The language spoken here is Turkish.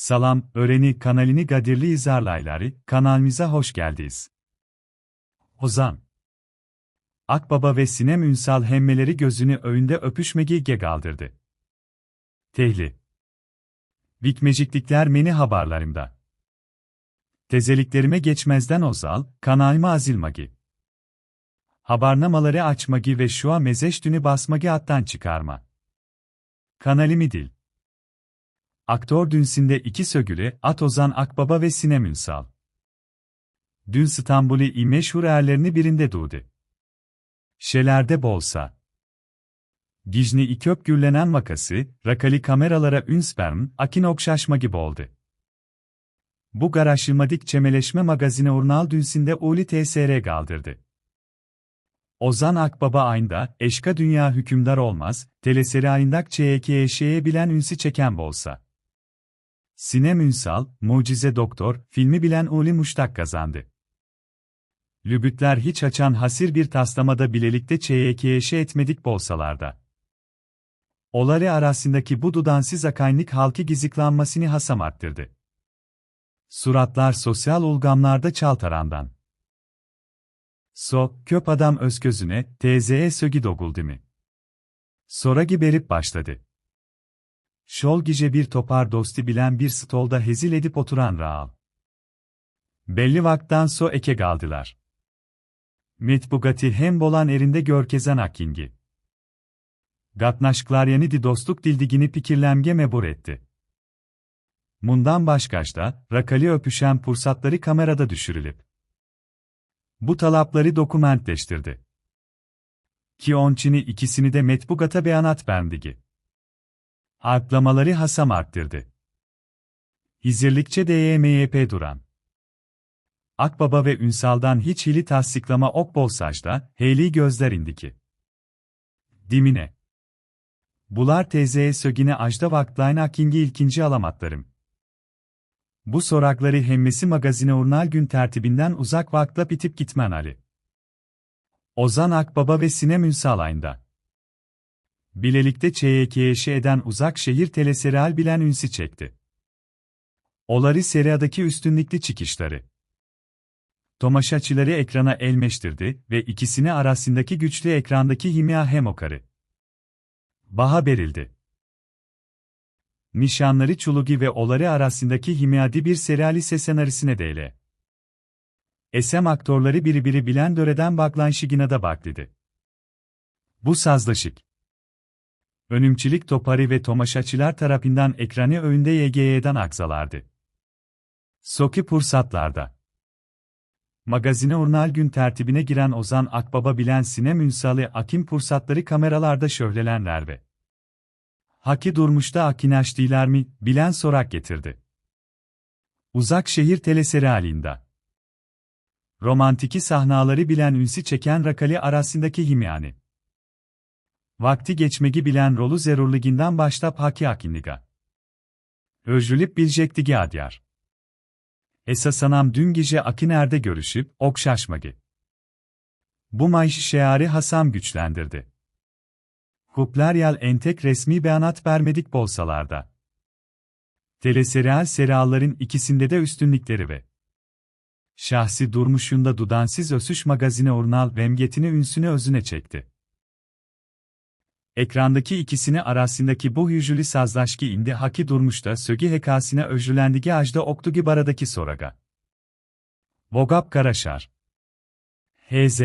Salam, öğreni kanalini gadirli izarlayları, kanalımıza hoş geldiniz. Ozan Akbaba ve Sinem Ünsal hemmeleri gözünü önünde öpüşmegi gegaldırdı. Tehli Vikmeciklikler meni haberlerimde. Tezeliklerime geçmezden ozal, kanalıma azilmagi. Habarnamaları açmagi ve şu an mezeştünü basmagi attan çıkarma. Kanalimi dil. Aktör Dünsinde iki sögülü, At Ozan Akbaba ve Sinem Ünsal. Dün İstanbul'u meşhur erlerini birinde doğdu. Şelerde bolsa. Gijni iköp gürlenen vakası, rakali kameralara ünsperm, akin okşaşma gibi oldu. Bu garaşılmadik çemeleşme magazine urnal dünsinde uli TSR kaldırdı. Ozan Akbaba ayında, eşka dünya hükümdar olmaz, teleseri ayındak çeyekeye bilen ünsi çeken bolsa. Sinem Ünsal, Mucize Doktor, filmi bilen Uli Muştak kazandı. Lübütler hiç açan hasir bir taslamada bilelikte çeyekeye etmedik bolsalarda. Olari arasındaki bu dudansız akaynlık halkı giziklanmasını hasam arttırdı. Suratlar sosyal ulgamlarda çaltarandan. So, köp adam özközüne, teyzeye sögi doguldu mi? Soragi berip başladı. Şol gice bir topar dosti bilen bir stolda hezil edip oturan Raal. Belli vaktan so eke galdılar. Bugatti hem bolan erinde görkezen akkingi. Gatnaşklar di dostluk dildigini pikirlemge mebur etti. Mundan başkaşta, rakali öpüşen pursatları kamerada düşürülüp. Bu talapları dokumentleştirdi. Ki onçini ikisini de metbugata beyanat bendigi. Artlamaları hasam arttırdı. İzirlikçe DYMYP duran. Akbaba ve Ünsal'dan hiç hili tasdiklama ok bolsajda, heyli gözler indiki. Dimine. Bular teyzeye sögine ajda vaktlayn akingi ilkinci alamatlarım. Bu sorakları hemmesi magazine urnal gün tertibinden uzak vakla bitip gitmen Ali. Ozan Akbaba ve Sinem Ünsal aynda. Bilelikte ÇYK'ye eden uzak şehir teleserial bilen ünsi çekti. Olari seriadaki üstünlükli çıkışları. Tomaşaçıları ekrana elmeştirdi ve ikisini arasındaki güçlü ekrandaki himya hemokarı. Baha berildi. Nişanları Çulugi ve Olari arasındaki himyadi bir seriali sesenarisine değle. Esem aktörleri biri biri bilen döreden baklan şiginada baklidi. Bu sazlaşık. Önümçilik Topari ve Tomaşaçılar tarafından ekranı önünde YGY'den aksalardı. Soki Pursatlar'da. Magazine Urnal gün tertibine giren Ozan Akbaba bilen Sinem Ünsal'ı Akim Pursatları kameralarda şöhlelenler ve Haki durmuşta akinaş değiller mi, bilen sorak getirdi. Uzak şehir teleseri halinde. Romantiki sahnaları bilen ünsi çeken Rakali arasındaki himyani. Vakti geçmegi bilen rolu zerurliginden başlap haki hakinliga. Özcülip bilecektigi adyar. Esasanam dün gece Akiner'de görüşüp, okşaşmagi. Bu mayşı şeari Hasam güçlendirdi. Huplaryal entek resmi beyanat vermedik bolsalarda. Teleserial serialların ikisinde de üstünlükleri ve şahsi durmuşunda dudansız ösüş magazine urnal vemgetini ünsünü özüne çekti. Ekrandaki ikisini arasındaki bu hücülü sazlaşki indi haki durmuşta sögi hekasine öjülendigi ajda oktugi baradaki soraga. Vogap Karaşar H.Z.